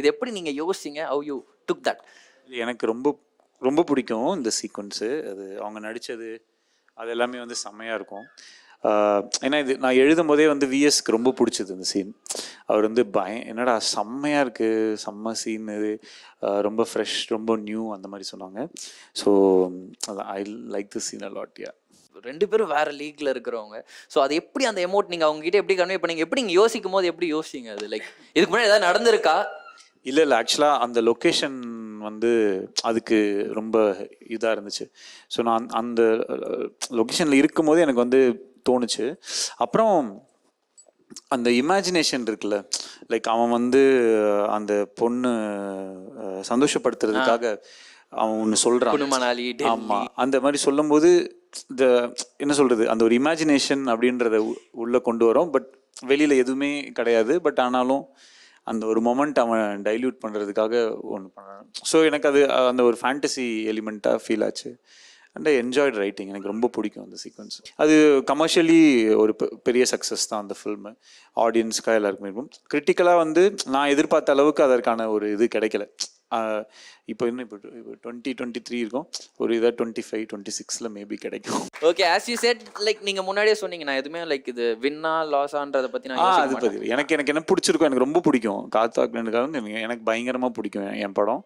இது எப்படி நீங்க யோசிச்சீங்க? ஹவ் யூ டுக் தட் எனக்கு ரொம்ப ரொம்ப பிடிக்கும் இந்த சீக்வன்ஸு அது அவங்க நடித்தது அது எல்லாமே வந்து செம்மையாக இருக்கும். ஏன்னா இது நான் எழுதும் போதே வந்து விஎஸ்க்கு ரொம்ப பிடிச்சது இந்த சீன் அவர் வந்து பய என்னடா செம்மையாக இருக்குது செம்ம சீன் இது. ரொம்ப ஃப்ரெஷ் ரொம்ப நியூ அந்த மாதிரி சொன்னாங்க. So I like the scene a lot yeah ரெண்டு பேரும் வேற லீக்ல இருக்கிறவங்க. ஸோ அது எப்படி அந்த எமோட் நீங்க அவங்க கிட்ட எப்படி கன்வே பண்ணீங்க? எப்படி நீங்க யோசிக்கும் போது எப்படி யோசிச்சீங்க அது? லைக் இதுக்கு முன்னாடி ஏதாவது நடந்திருக்கா? இல்லை இல்லை. ஆக்சுவலாக அந்த லொக்கேஷன் வந்து அதுக்கு ரொம்ப இதாக இருந்துச்சு. ஸோ நான் அந்த லொக்கேஷனில் இருக்கும்போது எனக்கு வந்து தோணுச்சு. அப்புறம் அந்த இமேஜினேஷன் இருக்குல்ல. லைக் அவன் வந்து அந்த பொண்ணு சந்தோஷப்படுத்துறதுக்காக அவன் ஒன்று சொல்கிறான் குணுமணாலி ஆமா. அந்த மாதிரி சொல்லும்போது இந்த என்ன சொல்கிறது அந்த ஒரு இமேஜினேஷன் அப்படின்றத உ- கொண்டு வரோம். பட் வெளியில் எதுவுமே கிடையாது. பட் ஆனாலும் அந்த ஒரு மொமெண்ட் அவன் டைல்யூட் பண்ணுறதுக்காக ஒன்று பண்ணான் ஸோ எனக்கு அது அந்த ஒரு ஃபேண்டசி எலிமெண்ட்டாக ஃபீல் ஆச்சு. அண்ட் ஐ என்ஜாய்ட் ரைட்டிங் எனக்கு ரொம்ப பிடிக்கும் அந்த சீக்வன்ஸ் அது கமர்ஷியலி ஒரு பெ- பெரிய சக்ஸஸ் தான் அந்த ஃபில்மு ஆடியன்ஸ்க்காக எல்லாருக்குமே இருக்கும். கிரிட்டிக்கலாக வந்து நான் எதிர்பார்த்த அளவுக்கு அதற்கான ஒரு இது கிடைக்கல. இப்போ இன்னும் இப்போ டுவெண்ட்டி டுவெண்ட்டி த்ரீ இருக்கும். ஒரு இதாக டுவெண்ட்டி ஃபைவ் டுவெண்ட்டி சிக்ஸில் மேபி கிடைக்கும். Okay as you said like நீங்க முன்னாடியே சொன்னீங்க நான் எதுவுமே லைக் இது வின்னா லாஸான்றத பத்தி நான் அது. பத்தி. எனக்கு எனக்கு என்ன பிடிச்சிருக்கும் எனக்கு ரொம்ப பிடிக்கும். காத்தாக்குனதுக்காக வந்து எனக்கு பயங்கரமாக பிடிக்கும் என் படம்.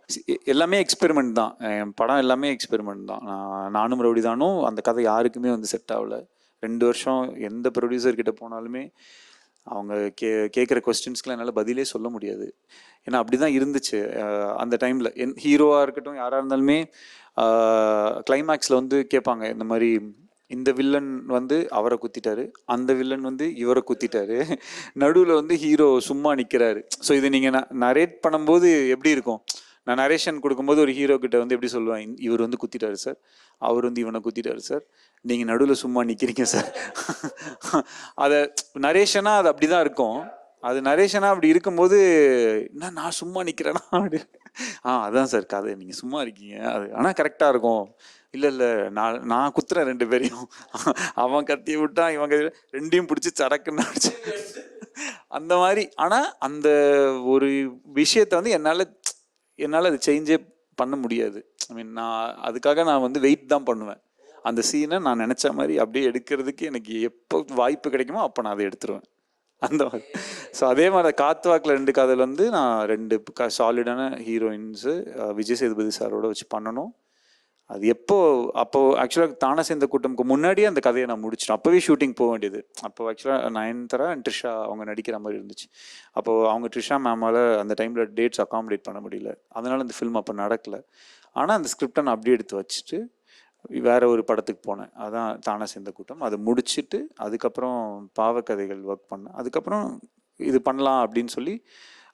எல்லாமே எக்ஸ்பெரிமெண்ட் தான். என் படம் எல்லாமே எக்ஸ்பெரிமெண்ட் தான். நான் நானும் ரவுடி தானும் அந்த கதை யாருக்குமே வந்து செட் ஆகல. ரெண்டு வருஷம் எந்த ப்ரொடியூசர் கிட்ட போனாலுமே அவங்க கே கேட்குற கொஸ்டின்ஸ்க்குலாம் என்னால் பதிலே சொல்ல முடியாது. ஏன்னா அப்படி தான் இருந்துச்சு அந்த டைமில் என் ஹீரோவாக இருக்கட்டும் யாராக இருந்தாலுமே கிளைமேக்ஸில் வந்து கேட்பாங்க இந்த மாதிரி இந்த வில்லன் வந்து அவரை குத்திட்டாரு அந்த வில்லன் வந்து இவரை குத்திட்டாரு. நடுவில் வந்து ஹீரோ சும்மா நிற்கிறாரு ஸோ இது நீங்கள் நரேட் பண்ணும்போது எப்படி இருக்கும்? நான் நரேஷன் கொடுக்கும்போது ஒரு ஹீரோ கிட்ட வந்து எப்படி சொல்லுவேன் இவர் வந்து குத்திட்டாரு சார் அவர் வந்து இவனை குத்திட்டாரு சார் நீங்கள் நடுவில் சும்மா நிற்கிறீங்க சார் அதை நரேஷனாக அது அப்படி தான் இருக்கும். அது நரேஷனாக அப்படி இருக்கும்போது என்ன நான் சும்மா நிற்கிறேனா அப்படி. ஆ அதான் சார் கதை. நீங்கள் சும்மா இருக்கீங்க. அது ஆனால் கரெக்டாக இருக்கும். இல்லை இல்லை நான் நான் குத்துறேன் ரெண்டு பேரையும். அவன் கத்தி விட்டான் இவன் கத்தி ரெண்டையும் பிடிச்சி சடக்குன்னு அடிச்சு. அந்த மாதிரி. ஆனால் அந்த ஒரு விஷயத்தை வந்து என்னால் என்னால் அது சேஞ்சே பண்ண முடியாது. ஐ மீன் நான் அதுக்காக நான் வந்து வெயிட் தான் பண்ணுவேன். அந்த சீனை நான் நினச்ச மாதிரி அப்படியே எடுக்கிறதுக்கு எனக்கு எப்போ வாய்ப்பு கிடைக்குமோ அப்போ நான் அதை எடுத்துருவேன். அந்த மாதிரி. ஸோ அதே மாதிரி காத்து வாக்கில் ரெண்டு காதல் வந்து நான் ரெண்டு சாலிடான ஹீரோயின்ஸு விஜய் சேதுபதி சாரோட வச்சு பண்ணணும். அது எப்போ அப்போ ஆக்சுவலாக தானே சேர்ந்த கூட்டம்க்கு முன்னாடியே அந்த கதையை நான் முடிச்சிட்டேன். அப்போவே ஷூட்டிங் போக வேண்டியது. அப்போ ஆக்சுவலாக நயன்தரா அண்ட் ட்ரிஷா அவங்க நடிக்கிற மாதிரி இருந்துச்சு. அப்போது அவங்க ட்ரிஷா மேமால் அந்த டைமில் டேட்ஸ் அகாமடேட் பண்ண முடியல. அதனால அந்த ஃபில்ம் அப்போ நடக்கல. ஆனால் அந்த ஸ்கிரிப்டை நான் அப்படியே எடுத்து வச்சுட்டு வேற ஒரு படத்துக்கு போனேன். அதான் தானே சேர்ந்த கூட்டம். அதை முடிச்சுட்டு அதுக்கப்புறம் பாவக்கதைகள் ஒர்க் பண்ணேன். அதுக்கப்புறம் இது பண்ணலாம் அப்படின்னு சொல்லி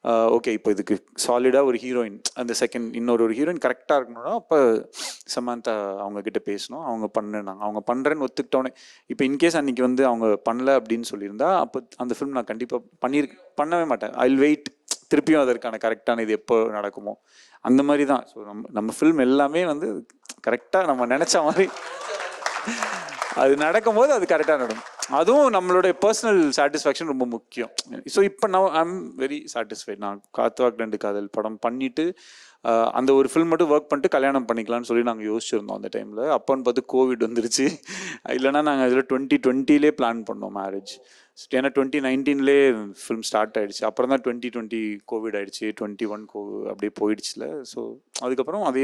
ஓகே இப்போ இதுக்கு சாலிடாக ஒரு ஹீரோயின் அந்த செகண்ட் இன்னொரு ஒரு ஹீரோயின் கரெக்டாக இருக்கணும்னா அப்போ சமந்தா அவங்க கிட்ட பேசணும். அவங்க பண்ணினாங்க. அவங்க பண்ணுறேன்னு ஒத்துக்கிட்டோன்னே இப்போ இன்கேஸ் அன்னைக்கு வந்து அவங்க பண்ணல அப்படின்னு சொல்லியிருந்தா அப்போ அந்த ஃபிலிம் நான் கண்டிப்பாக பண்ணியிருக்க பண்ணவே மாட்டேன். ஐ வெயிட் திருப்பியும் அதற்கான கரெக்டான இது எப்போ நடக்குமோ. அந்த மாதிரி தான். ஸோ நம்ம நம்ம ஃபில்ம் எல்லாமே வந்து கரெக்டாக நம்ம நினச்ச மாதிரி. அது நடக்கும்போது அது கரெக்டாக நடக்கும். அதுவும் நம்மளுடைய பர்சனல் சாட்டிஸ்ஃபேக்ஷன் ரொம்ப முக்கியம். ஸோ இப்போ நான் ஐம் வெரி சாட்டிஸ்ஃபைட் நான் காத்துவாக் ரெண்டு காதல் படம் பண்ணிட்டு அந்த ஒரு ஃபில்ம் மட்டும் ஒர்க் பண்ணிட்டு கல்யாணம் பண்ணிக்கலாம்னு சொல்லி நாங்கள் யோசிச்சிருந்தோம் அந்த டைமில் அப்போன்னு பார்த்து கோவிட் வந்துருச்சு. இல்லைனா நாங்கள் அதில் டுவெண்ட்டி டுவெண்ட்டிலே பிளான் பண்ணோம் மேரேஜ் ஏன்னா டுவெண்ட்டி நைன்டீன்லேயே ஃபிலிம் ஸ்டார்ட் ஆகிடுச்சு அப்புறம் தான் டுவெண்ட்டி டுவெண்ட்டி கோவிட் ஆகிடுச்சு டுவெண்ட்டி ஒன் கோ அப்படியே போயிடுச்சுல. ஸோ அதுக்கப்புறம் அதே